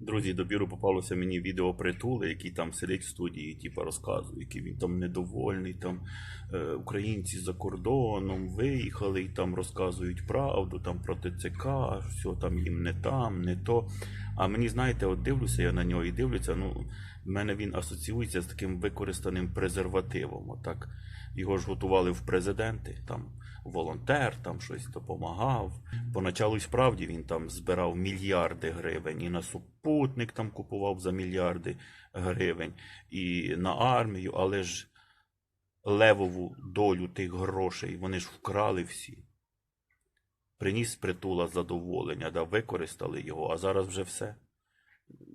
Друзі, до біру попалося мені відео притули, який там сидить в студії, типу, розказує, який він там недовольний, там е, українці за кордоном виїхали і там розказують правду там про ТЦК, все там їм не там, не то. А мені, знаєте, от дивлюся я на нього і дивлюся, ну, в мене він асоціюється з таким використаним презервативом. Отак. Його ж готували в президенти, там волонтер, там щось допомагав. Поначалу справді він там збирав мільярди гривень і на супутник там купував за мільярди гривень, і на армію, але ж левову долю тих грошей вони ж вкрали всі. Приніс притула задоволення, да, використали його, а зараз вже все.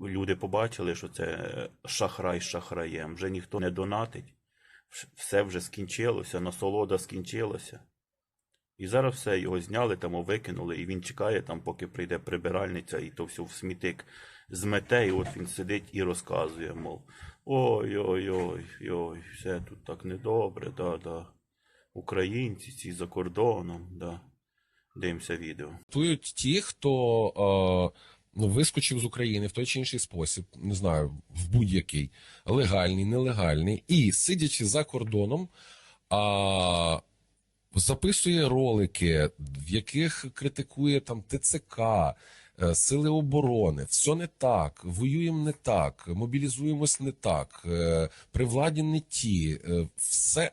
Люди побачили, що це шахрай з шахраєм, вже ніхто не донатить, все вже скінчилося, насолода скінчилася. І зараз все, його зняли, там викинули, і він чекає, там, поки прийде прибиральниця, і то все в смітик змете, і от він сидить і розказує, мов, ой-ой-ой, ой, все тут так недобре, да, да. Українці ці за кордоном, да. Дивимося відео. Тують ті, хто е, ну, вискочив з України в той чи інший спосіб, не знаю, в будь-який легальний, нелегальний, і сидячи за кордоном, а, записує ролики, в яких критикує там ТЦК, е, Сили оборони, все не так, воюємо не так, мобілізуємось не так, е, при владі не ті, е, все.